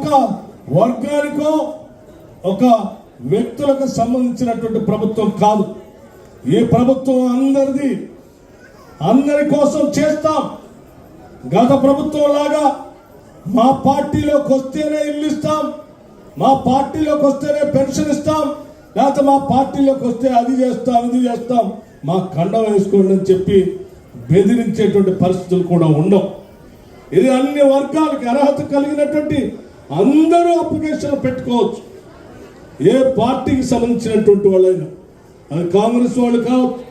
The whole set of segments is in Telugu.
ఒక వర్గానికో ఒక వ్యక్తులకు సంబంధించినటువంటి ప్రభుత్వం కాదు. ఈ ప్రభుత్వం అందరిది అందరి కోసం చేస్తాం. గత ప్రభుత్వం లాగా మా పార్టీలోకి వస్తేనే ఇల్లు ఇస్తాం మా పార్టీలోకి వస్తేనే పెన్షన్ ఇస్తాం లేకపోతే మా పార్టీలోకి వస్తే అది చేస్తాం ఇది చేస్తాం. మా కండం వేసుకోండి అని చెప్పి బెదిరించేటువంటి పరిస్థితులు కూడా ఉండవు. ఇది అన్ని వర్గాలకు అర్హత కలిగినటువంటి అందరూ అప్లికేషన్ పెట్టుకోవచ్చు. ఏ పార్టీకి సంబంధించినటువంటి వాళ్ళైనా. అది కాంగ్రెస్ వాళ్ళు కావచ్చు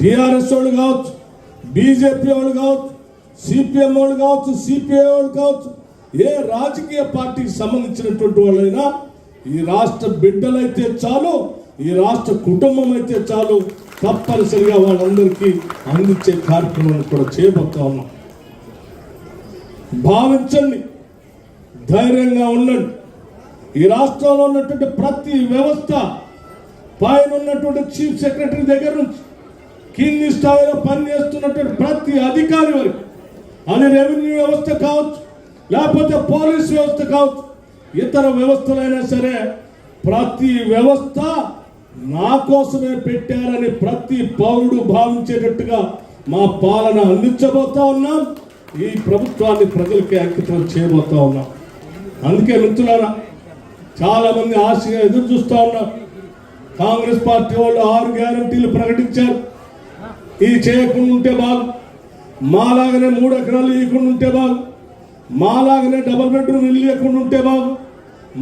టిఆర్ఎస్ వాళ్ళు కావచ్చు బీజేపీ వాళ్ళు కావచ్చు సిపిఎం వాళ్ళు కావచ్చు సిపిఐ వాళ్ళు కావచ్చు ఏ రాజకీయ పార్టీకి సంబంధించినటువంటి వాళ్ళైనా ఈ రాష్ట్ర బిడ్డలైతే చాలు ఈ రాష్ట్ర కుటుంబం అయితే చాలు తప్పనిసరిగా వాళ్ళందరికీ అందించే కార్యక్రమాన్ని కూడా చేయబోతా ఉన్నాం. భావించండి. ధైర్యంగా ఉండండి. ఈ రాష్ట్రంలో ఉన్నటువంటి ప్రతి వ్యవస్థ పైన ఉన్నటువంటి చీఫ్ సెక్రటరీ దగ్గర నుంచి కింది స్థాయిలో పనిచేస్తున్నటువంటి ప్రతి అధికారి వరకు అది రెవెన్యూ వ్యవస్థ కావచ్చు లేకపోతే పోలీస్ వ్యవస్థ కావచ్చు ఇతర వ్యవస్థలైనా సరే ప్రతి వ్యవస్థ నా కోసమే పెట్టారని ప్రతి పౌరుడు భావించేటట్టుగా మా పాలన అందించబోతా ఉన్నాం. ఈ ప్రభుత్వాన్ని ప్రజలకి అంకితం చేయబోతా ఉన్నాం. అందుకే మిత్రులారా చాలా మంది ఆశగా ఎదురు చూస్తూ ఉన్నారు. కాంగ్రెస్ పార్టీ వాళ్ళు ఆరు గ్యారంటీలు ప్రకటించారు. ఇది చేయకుండా ఉంటే బాగు. మాలాగనే మూడు ఎకరాలు ఇవ్వకుండా ఉంటే బాగు. మాలాగనే డబుల్ బెడ్రూమ్ ఇల్లు ఇవ్వకుండా ఉంటే బాగు.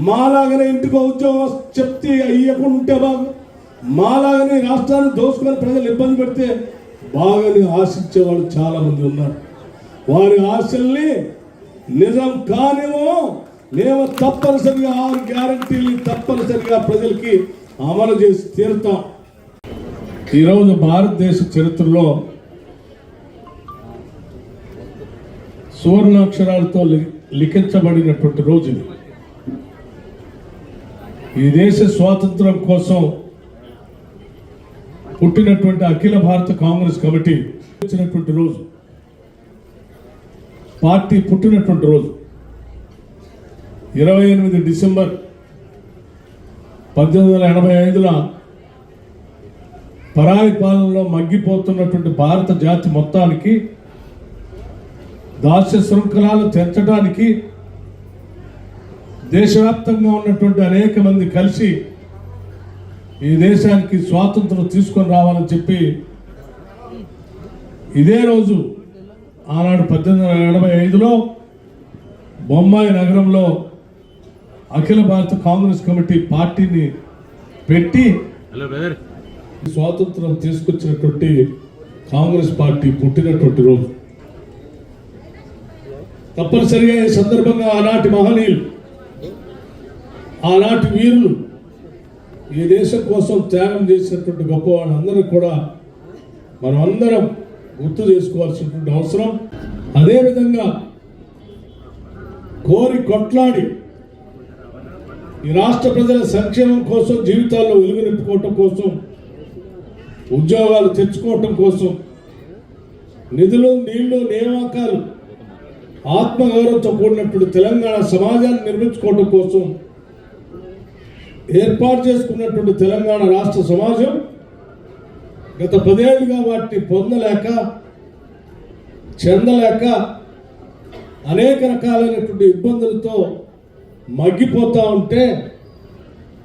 మాలాగనే ఇంటికి ఉద్యోగం చెప్తే ఇవ్వకుండా ఉంటే బాగు. మాలాగనే రాష్ట్రాన్ని దోసుకొని ప్రజలు ఇబ్బంది పెడితే బాగానే ఆశించే వాళ్ళు చాలా మంది ఉన్నారు. వారి ఆశల్ని నిజం కానివో మేము తప్పనిసరిగా ఆరు గ్యారంటీల్ని తప్పనిసరిగా ప్రజలకి అమలు చేసి తీరుతాం. ఈరోజు భారతదేశ చరిత్రలో సువర్ణాక్షరాలతో లి- లిఖించబడినటువంటి రోజు ఇది. ఈ దేశ స్వాతంత్రం కోసం పుట్టినటువంటి అఖిల భారత కాంగ్రెస్ కమిటీ వచ్చినటువంటి రోజు. పార్టీ పుట్టినటువంటి రోజు. ఇరవై ఎనిమిది డిసెంబర్ పద్దెనిమిది వందల ఎనభై ఐదులో పరాయి పాలనలో మగ్గిపోతున్నటువంటి భారత జాతి మొత్తానికి దాస్య శృంఖలాలు తెంచడానికి దేశవ్యాప్తంగా ఉన్నటువంటి అనేక మంది కలిసి ఈ దేశానికి స్వాతంత్రం తీసుకొని రావాలని చెప్పి ఇదే రోజు ఆనాడు పద్దెనిమిది వందల ఎనభై ఐదులో బొంబాయి నగరంలో అఖిల భారత కాంగ్రెస్ కమిటీ పార్టీని పెట్టి స్వాతంత్రం తీసుకొచ్చినటువంటి కాంగ్రెస్ పార్టీ పుట్టినటువంటి రోజు. తప్పనిసరిగా ఈ సందర్భంగా ఆనాటి మహనీయులు ఆనాటి వీరులు ఈ దేశం కోసం త్యాగం చేసినటువంటి గొప్ప వాళ్ళందరూ కూడా మనం అందరం గుర్తు చేసుకోవాల్సినటువంటి అవసరం. అదేవిధంగా కోరి కొట్లాడి ఈ రాష్ట్ర ప్రజల సంక్షేమం కోసం జీవితాల్లో వెలుగు నింపుకోవటం కోసం ఉద్యోగాలు తెచ్చుకోవటం కోసం నిధులు నీళ్ళు నియామకాలు ఆత్మగౌరవంతో కూడినటువంటి తెలంగాణ సమాజాన్ని నిర్మించుకోవటం కోసం ఏర్పాటు చేసుకున్నటువంటి తెలంగాణ రాష్ట్ర సమాజం గత పదేళ్ళుగా వాటిని పొందలేక చెందలేక అనేక రకాలైనటువంటి ఇబ్బందులతో మగ్గిపోతూ ఉంటే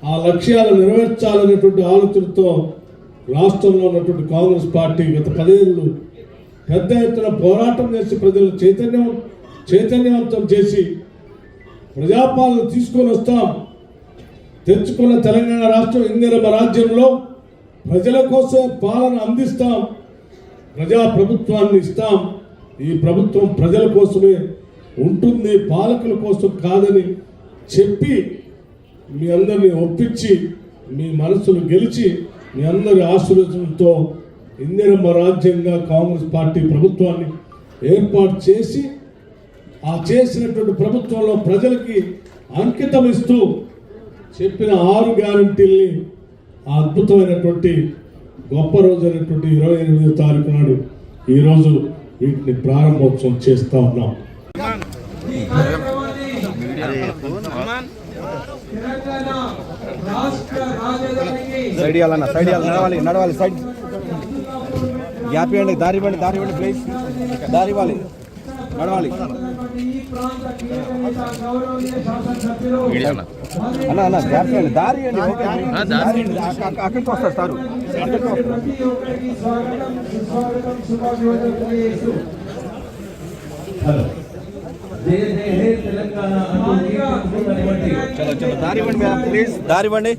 ఆ లక్ష్యాలు నెరవేర్చాలనేటువంటి ఆలోచనతో రాష్ట్రంలో ఉన్నటువంటి కాంగ్రెస్ పార్టీ గత పదేళ్ళు పెద్ద ఎత్తున పోరాటం చేసి ప్రజలు చైతన్యం చైతన్యవంతం చేసి ప్రజాపాలన తీసుకొని వస్తాం. తెచ్చుకున్న తెలంగాణ రాష్ట్రం ఇందిరమ రాజ్యంలో ప్రజల కోసం పాలన అందిస్తాం. ప్రజా ప్రభుత్వాన్ని ఇస్తాం. ఈ ప్రభుత్వం ప్రజల కోసమే ఉంటుంది పాలకుల కోసం కాదని చెప్పి మీ అందరిని ఒప్పించి మీ మనసులు గెలిచి మీ అందరి ఆశీర్వచనంతో ఇందిరమ్మ రాజ్యంగా కాంగ్రెస్ పార్టీ ప్రభుత్వాన్ని ఏర్పాటు చేసి ఆ చేసినటువంటి ప్రభుత్వంలో ప్రజలకి అంకితం ఇస్తూ చెప్పిన ఆరు గ్యారంటీల్ని ఆ అద్భుతమైనటువంటి గొప్ప రోజు అయినటువంటి ఇరవై ఎనిమిదో తారీఖు నాడు ఈరోజు వీటిని ప్రారంభోత్సవం చేస్తూ ఉన్నాం. రాజధానికి సైడ్ ఇవ్వాలన్న సైడ్ ఇవ్వాలి నడవాలి నడవాలి సైడ్ గ్యాప్ ఇవ్వండి దారి ఇవ్వండి దారి ఇవ్వండి ప్లీజ్ దారి ఇవ్వాలి నడవాలి అన్న అన్న గ్యాప్ ఇవ్వండి దారి ఇవ్వండి అక్కడికి వస్తారు సార్. అక్కడికి చలో చలో దారి ఇవ్వండి మేడం ప్లీజ్ దారి ఇవ్వండి